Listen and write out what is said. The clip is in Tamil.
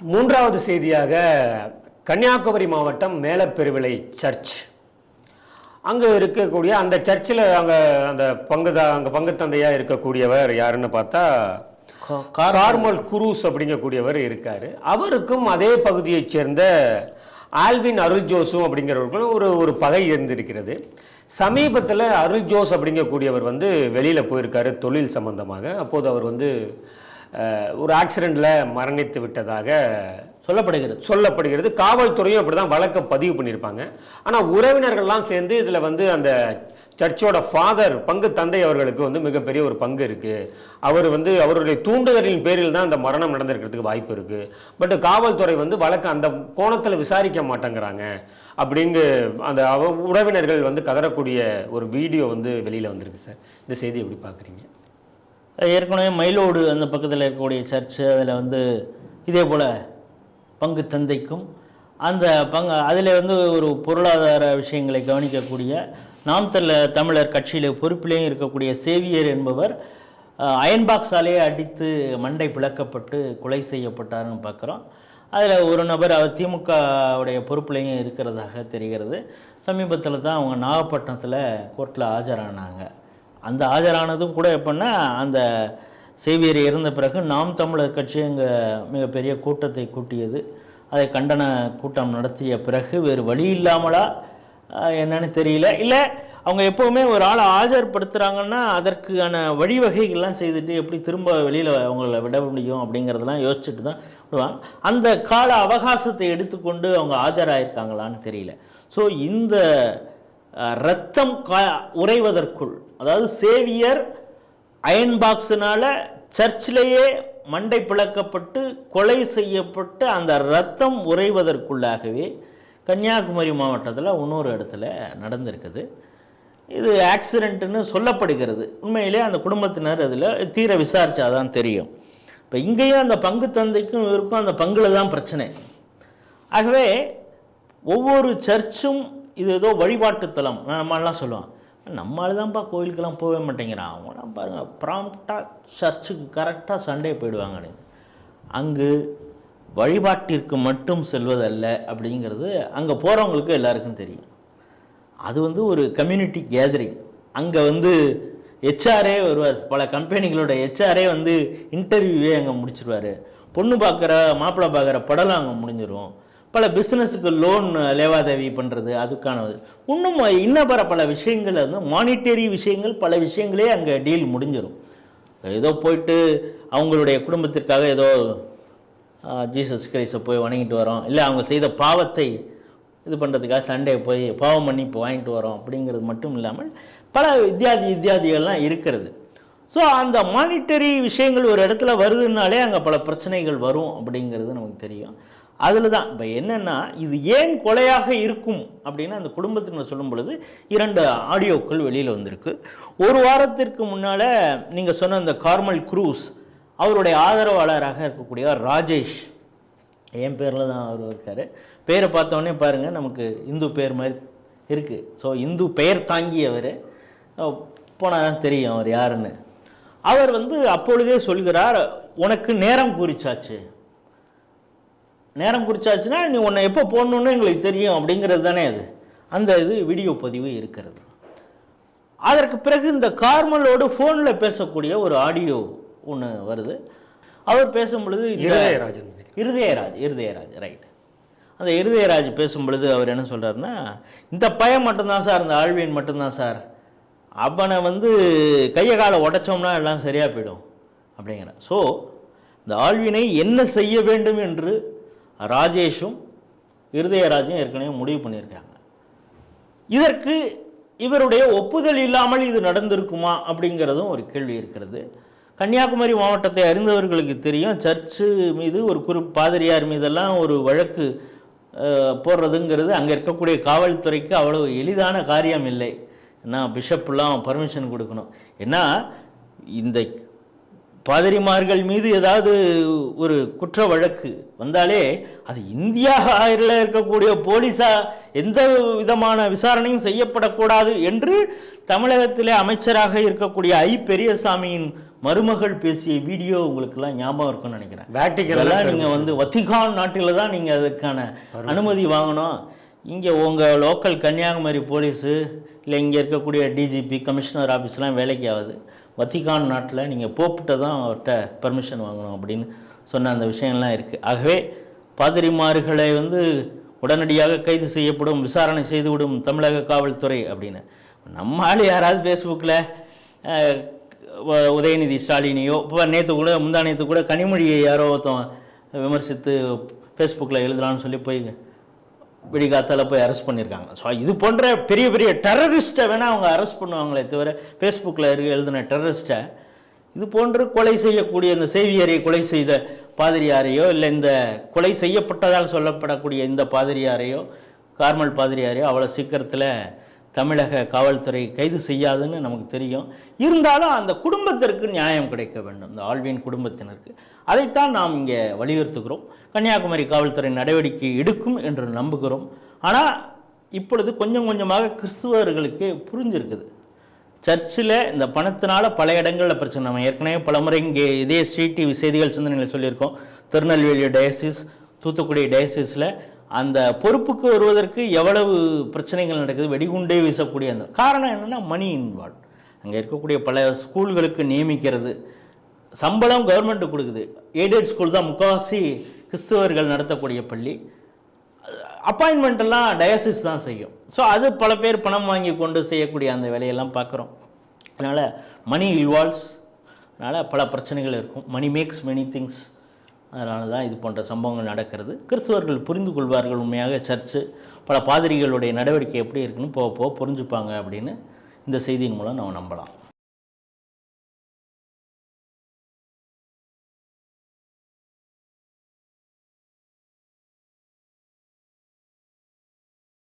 மூன்றாவது செய்தியாக கன்னியாகுமரி மாவட்டம் மேலப்பெருவிளை சர்ச். அங்கே இருக்கக்கூடிய அந்த சர்ச்சில் அங்கே அந்த பங்கு அங்கே பங்கு தந்தையாக இருக்கக்கூடியவர் யாருன்னு பார்த்தா கார்மல். குரூஸ் அப்படிங்கக்கூடியவர் இருக்கார். அவருக்கும் அதே பகுதியைச் சேர்ந்த ஆல்வின் அருள் ஜோஸும் அப்படிங்கிறவர்களும் ஒரு ஒரு பகை இருந்திருக்கிறது. சமீபத்தில் அருள் ஜோஸ் அப்படிங்கக்கூடியவர் வந்து வெளியில் போயிருக்காரு தொழில் சம்பந்தமாக. அப்போது அவர் வந்து ஒரு ஆக்சிடெண்ட்டில் மரணித்து விட்டதாக சொல்லப்படுகிறது. சொல்லப்படுகிறது. காவல்துறையும் அப்படி தான் வழக்கை பதிவு பண்ணியிருப்பாங்க. ஆனால் உறவினர்கள்லாம் சேர்ந்து இதில் வந்து அந்த சர்ச்சோட ஃபாதர் பங்கு தந்தை அவர்களுக்கு வந்து மிகப்பெரிய ஒரு பங்கு இருக்குது அவர் வந்து அவருடைய தூண்டுதலின் பேரில் தான் அந்த மரணம் நடந்திருக்கிறதுக்கு வாய்ப்பு இருக்குது பட் காவல்துறை வந்து வழக்கு அந்த கோணத்தில் விசாரிக்க மாட்டேங்கிறாங்க. அப்படிங்கு அந்த அவ உறவினர்கள் வந்து கதறக்கூடிய ஒரு வீடியோ வந்து வெளியில் வந்திருக்கு சார். இந்த செய்தி எப்படி பார்க்குறீங்க ஏற்கனவே மயிலோடு அந்த பக்கத்தில் இருக்கக்கூடிய சர்ச்சு அதில் வந்து இதே போல் பங்கு தந்தைக்கும் அந்த பங்கு அதில் வந்து ஒரு பொருளாதார விஷயங்களை கவனிக்கக்கூடிய நாம் தமிழர் கட்சியில் பொறுப்பிலேயும் இருக்கக்கூடிய சேவியர் என்பவர் அஹ், அயன் பாக்ஸாலேயே அடித்து மண்டை பிளக்கப்பட்டு கொலை செய்யப்பட்டார்னு பார்க்குறோம். அதில் ஒரு நபர் அவர் திமுகவுடைய பொறுப்புலையும் இருக்கிறதாக தெரிகிறது. சமீபத்தில் தான் அவங்க நாகப்பட்டினத்தில் கோர்ட்டில் ஆஜரானாங்க. அந்த ஆஜரானதும் கூட எப்படின்னா அந்த சேவியர் இறந்த பிறகு நாம் தமிழர் கட்சி அங்கே மிகப்பெரிய கூட்டத்தை கூட்டியது. அதை கண்டன கூட்டம் நடத்திய பிறகு வேறு வழி இல்லாமலா என்னன்னு தெரியல. இல்லை அவங்க எப்போவுமே ஒரு ஆளை ஆஜர்படுத்துகிறாங்கன்னா அதற்கான வழிவகைகள்லாம் செய்துட்டு எப்படி திரும்ப வெளியில் அவங்கள விட முடியும் அப்படிங்கிறதெல்லாம் யோசிச்சுட்டு தான் விடுவாங்க. அந்த கால அவகாசத்தை எடுத்துக்கொண்டு அவங்க ஆஜராயிருக்காங்களான்னு தெரியல. ஸோ இந்த ரத்தம் கா உறைவதற்குள் அதாவது சேவியர் அயன் பாக்ஸினால் சர்ச்சிலேயே மண்டை பிளக்கப்பட்டு கொலை செய்யப்பட்டு அந்த ரத்தம் உறைவதற்குள்ளாகவே கன்னியாகுமரி மாவட்டத்தில் இன்னொரு இடத்துல நடந்திருக்குது. இது ஆக்சிடெண்ட்டுன்னு சொல்லப்படுகிறது. உண்மையிலே அந்த குடும்பத்தினர் அதில் தீர விசாரிச்சாதான் தெரியும். இப்போ இங்கேயும் அந்த பங்கு தந்தைக்கும் இவருக்கும் அந்த பங்குல தான் பிரச்சனை. ஆகவே ஒவ்வொரு சர்ச்சும் இது ஏதோ வழிபாட்டுத்தலம் நம்மளாம் சொல்லுவோம் நம்ம தான்ப்பா கோயிலுக்கெல்லாம் போகவே மாட்டேங்கிறான். அவங்களாம் பாருங்கள் ப்ராம்ப்டாக சர்ச்சுக்கு கரெக்டாக சண்டே போயிடுவாங்கன்னு அங்கு வழிபாட்டிற்கு மட்டும் செல்வதல்ல அப்படிங்கிறது அங்கே போகிறவங்களுக்கு எல்லாருக்கும் தெரியும். அது வந்து ஒரு கம்யூனிட்டி கேதரிங் அங்கே வந்து ஹெச்ஆரே வருவார். பல கம்பெனிகளோட ஹெச்ஆரே வந்து இன்டர்வியூவே அங்கே முடிச்சிருவார். பொண்ணு பார்க்குற மாப்பிள்ளை பார்க்குற படலாம் அங்கே முடிஞ்சிடும் பல பிஸ்னஸுக்கு லோன் லேவாதேவி பண்ணுறது அதுக்கானது இன்னும் இன்னும் பல பல விஷயங்கள் வந்து மானிட்டரி விஷயங்கள் பல விஷயங்களே அங்கே டீல் முடிஞ்சிடும் ஏதோ போயிட்டு அவங்களுடைய குடும்பத்திற்காக ஏதோ ஜீசஸ் கிரைஸை போய் வணங்கிட்டு வரோம். இல்லை அவங்க செய்த பாவத்தை இது பண்ணுறதுக்காக சண்டே போய் பாவம் மன்னிப்பு வாங்கிட்டு வரோம் அப்படிங்கிறது மட்டும் இல்லாமல் பல வித்தியாதி வித்தியாதிகள்லாம் இருக்கிறது. ஸோ அந்த மானிட்டரி விஷயங்கள் ஒரு இடத்துல வருதுன்னாலே அங்கே பல பிரச்சனைகள் வரும் அப்படிங்கிறது நமக்கு தெரியும். அதில் தான் இப்போ என்னென்னா இது ஏன் கொலையாக இருக்கும் அப்படின்னு அந்த குடும்பத்தினர் சொல்லும் பொழுது இரண்டு ஆடியோக்கள் வெளியில் வந்திருக்கு. ஒரு வாரத்திற்கு முன்னால் நீங்கள் சொன்ன அந்த கார்மல் குரூஸ் அவருடைய ஆதரவாளராக இருக்கக்கூடிய ராஜேஷ். என் பேரில் தான் அவர் இருக்கார். பேரை பார்த்தோன்னே பாருங்கள் நமக்கு இந்து பேர் மாதிரி இருக்குது ஸோ இந்து பெயர் தாங்கியவர். போனால் தான் தெரியும் அவர் யாருன்னு. அவர் வந்து அப்பொழுதே சொல்கிறார் உனக்கு நேரம் குறிச்சாச்சு. நேரம் குறிச்சாச்சுன்னா நீ உன்னை எப்போ போடணுன்னு எங்களுக்கு தெரியும் அப்படிங்கிறது தானே அது. அந்த இது வீடியோ பதிவு இருக்கிறது. அதற்கு பிறகு இந்த கார்மலோடு ஃபோனில் பேசக்கூடிய ஒரு ஆடியோ ஒன்று வருது. அவர் பேசும் பொழுது இருதயராஜன் இருதயராஜ் இருதயராஜ் ரைட் அந்த இருதயராஜ் பேசும் பொழுது அவர் என்ன சொல்றாருன்னா இந்த பையன் மட்டும்தான் சார் இந்த ஆழ்வியன் மட்டும்தான் சார். அவனை வந்து கையை காலை உடைச்சோம்னா எல்லாம் சரியாக போயிடும். அப்படிங்கிற ஸோ இந்த ஆழ்வினை என்ன செய்ய வேண்டும் என்று ராஜேஷும் இருதயராஜும் ஏற்கனவே முடிவு பண்ணியிருக்காங்க. இதற்கு இவருடைய ஒப்புதல் இல்லாமல் இது நடந்திருக்குமா அப்படிங்கிறதும் ஒரு கேள்வி இருக்கிறது. கன்னியாகுமரி மாவட்டத்தை அறிந்தவர்களுக்கு தெரியும் சர்ச்சு மீது ஒரு குறி பாதிரியார் மீதெல்லாம் ஒரு வழக்கு போடுறதுங்கிறது அங்கே இருக்கக்கூடிய காவல்துறைக்கு அவ்வளவு எளிதான காரியம் இல்லை. நான் பிஷப்லாம் பர்மிஷன் கொடுக்கணும். ஏன்னா இந்த பாதிரிமார்கள் மீது ஏதாவது ஒரு குற்ற வழக்கு வந்தாலே அது இந்தியாவில் இருக்கக்கூடிய போலீஸா எந்த விதமான விசாரணையும் செய்யப்படக்கூடாது என்று தமிழகத்திலே அமைச்சராக இருக்கக்கூடிய ஐ பெரியசாமியின் மருமகள் பேசிய வீடியோ உங்களுக்கெல்லாம் ஞாபகம் இருக்கும்னு நினைக்கிறேன். வேட்டிக்கல் இதெல்லாம் நீங்கள் வந்து வத்திகான் நாட்டில் தான் நீங்கள் அதுக்கான அனுமதி வாங்கணும். இங்கே உங்கள் லோக்கல் கன்னியாகுமரி போலீஸு இல்லை இங்கே இருக்கக்கூடிய டிஜிபி கமிஷனர் ஆஃபீஸ்லாம் வேலைக்கு ஆகுது. வத்திகான் நாட்டில் நீங்கள் போப்பிட்ட தான் அவர்கிட்ட பர்மிஷன் வாங்கணும் அப்படின்னு சொன்ன அந்த விஷயங்கள்லாம் இருக்குது ஆகவே பாதிரிமார்களை வந்து உடனடியாக கைது செய்யப்படும் விசாரணை செய்துவிடும் தமிழக காவல்துறை அப்படின்னு. நம்ம ஆள் யாராவது ஃபேஸ்புக்கில் உதயநிதி ஸ்டாலினையோ இப்போ நேற்று கூட முந்தா நேற்று கூட கனிமொழியை யாரோ ஒருத்தன் விமர்சித்து ஃபேஸ்புக்கில் எழுதலான்னு சொல்லி போய் விடிகாத்தால போய் அரெஸ்ட் பண்ணியிருக்காங்க ஸோ இது போன்ற பெரிய பெரிய டெரரிஸ்ட்டை வேணால் அவங்க அரெஸ்ட் பண்ணுவாங்களே தவிர ஃபேஸ்புக்கில் இருக்க எழுதின டெரரிஸ்ட்டை இது போன்று கொலை செய்யக்கூடிய இந்த சேவியரை கொலை செய்த பாதிரியாரையோ இல்லை இந்த கொலை செய்யப்பட்டதாக சொல்லப்படக்கூடிய இந்த பாதிரியாரையோ கார்மல் பாதிரியாரையோ அவ்வளோ சீக்கிரத்தில் தமிழக காவல்துறை கைது செய்யாதுன்னு நமக்கு தெரியும். இருந்தாலும் அந்த குடும்பத்திற்கு நியாயம் கிடைக்க வேண்டும். இந்த ஆழ்வின் குடும்பத்தினருக்கு. அதைத்தான் நாம் இங்கே வலியுறுத்துகிறோம். கன்னியாகுமரி காவல்துறை நடவடிக்கை எடுக்கும் என்று நம்புகிறோம். ஆனால் இப்பொழுது கொஞ்சம் கொஞ்சமாக கிறிஸ்துவர்களுக்கு புரிஞ்சிருக்குது. சர்ச்சில் இந்த பணத்தினால பல இடங்களில் பிரச்சனை. நம்ம ஏற்கனவே பலமுறை இங்கே இதே ஸ்ரீ டிவி செய்திகள் சிந்தனைகளை சொல்லியிருக்கோம். திருநெல்வேலி டயசிஸ் தூத்துக்குடி டயசிஸில் அந்த பொறுப்புக்கு வருவதற்கு எவ்வளவு பிரச்சனைகள் நடக்குது வெடிகுண்டே வீசக்கூடிய அந்த காரணம் என்னென்னா மணி இன்வால்வ். அங்கே இருக்கக்கூடிய பல ஸ்கூல்களுக்கு நியமிக்கிறது சம்பளம் கவர்மெண்ட் கொடுக்குது. எய்டட் ஸ்கூல் தான் முக்கால்வாசி கிறிஸ்தவர்கள் நடத்தக்கூடிய பள்ளி. அப்பாயின்மெண்ட்டெல்லாம் டயாசிஸ் தான் செய்யும். ஸோ அது பல பேர் பணம் வாங்கி கொண்டு செய்யக்கூடிய அந்த வேலையெல்லாம் பார்க்குறோம். அதனால் மணி இன்வால்வ்ஸ் அதனால் பல பிரச்சனைகள் இருக்கும். மணி மேக்ஸ் மெனி திங்ஸ் அதனால தான் இது போன்ற சம்பவங்கள் நடக்கிறது. கிறிஸ்துவர்கள் புரிந்து கொள்வார்கள் உண்மையாக சர்ச்சு. பல பாதிரிகளுடைய நடவடிக்கை எப்படி இருக்குன்னு போக போக புரிஞ்சுப்பாங்க அப்படின்னு இந்த செய்தியின் மூலம் நம்ம நம்பலாம்.